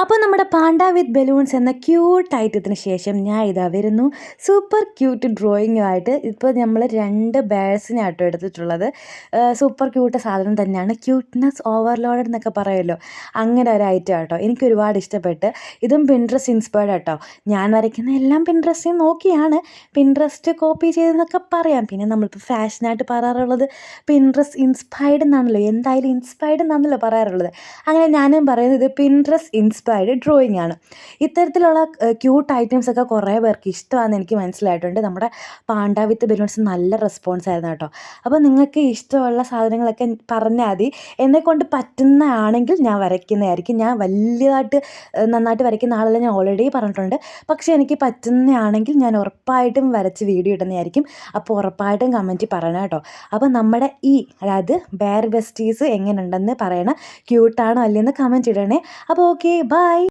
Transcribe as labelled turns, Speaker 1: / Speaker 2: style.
Speaker 1: അപ്പോൾ നമ്മുടെ panda with balloons എന്ന ക്യൂട്ട് ഐറ്റത്തിന് ശേഷം ഞാൻ ഇതാ വരുന്നു. സൂപ്പർ ക്യൂട്ട് ഡ്രോയിങ്ങുമായിട്ട് ഇപ്പോൾ നമ്മൾ രണ്ട് ബേഴ്സിനാട്ടോ എടുത്തിട്ടുള്ളത്. സൂപ്പർ ക്യൂട്ട് സാധനം തന്നെയാണ്. ക്യൂട്ട്നെസ് ഓവർലോഡ് എന്നൊക്കെ പറയുമല്ലോ. അങ്ങനെ ഒരു ഐറ്റം ആട്ടോ. എനിക്ക് ഒരുപാട് ഇഷ്ടപ്പെട്ട്. ഇതും പിൻട്രസ്റ്റ് ഇൻസ്പയർഡ് ആട്ടോ. ഞാൻ വരയ്ക്കുന്ന എല്ലാം പിൻട്രസ്റ്റിൽ നോക്കിയാണ്. പിൻട്രസ്റ്റ് കോപ്പി ചെയ്തെന്നൊക്കെ പറയാം. പിന്നെ നമ്മളിപ്പോൾ ഫാഷനായിട്ട് പറയാറുള്ളത് പിൻട്രസ്റ്റ് ഇൻസ്പയർഡ് എന്നാണല്ലോ. എന്തായാലും ഇൻസ്പയർഡ് എന്നാണല്ലോ പറയാറുള്ളത്. അങ്ങനെ ഞാനും പറയുന്നത് പിൻട്രസ്റ്റ് ഇൻസ്പയർഡ് ഡ്രോയിങ് ആണ്. ഇത്തരത്തിലുള്ള ക്യൂട്ട് ഐറ്റംസ് ഒക്കെ കുറേ പേർക്ക് ഇഷ്ടമാണെന്ന് എനിക്ക് മനസ്സിലായിട്ടുണ്ട്. നമ്മുടെ പാണ്ട വിത്ത് ബലൂൺസ് നല്ല റെസ്പോൺസ് ആയിരുന്നു കേട്ടോ. അപ്പോൾ നിങ്ങൾക്ക് ഇഷ്ടമുള്ള സാധനങ്ങളൊക്കെ പറഞ്ഞാൽ മതി. എന്നെക്കൊണ്ട് പറ്റുന്നതാണെങ്കിൽ ഞാൻ വരയ്ക്കുന്നതായിരിക്കും. ഞാൻ വലിയതായിട്ട് നന്നായിട്ട് വരയ്ക്കുന്ന ആളല്ല ഞാൻ ഓൾറെഡി പറഞ്ഞിട്ടുണ്ട്. പക്ഷേ എനിക്ക് പറ്റുന്നതാണെങ്കിൽ ഞാൻ ഉറപ്പായിട്ടും വരച്ച് വീഡിയോ ഇടുന്നതായിരിക്കും. അപ്പോൾ ഉറപ്പായിട്ടും കമന്റിൽ പറയണം കേട്ടോ. അപ്പോൾ നമ്മുടെ ഈ അതായത് ബെയർ ബെസ്റ്റീസ് എങ്ങനെയുണ്ടെന്ന് പറയണം. ക്യൂട്ടാണോ അല്ലെന്ന് കമന്റ് ഇടണേ. അപ്പോൾ ഓക്കെ ബൈ Bye!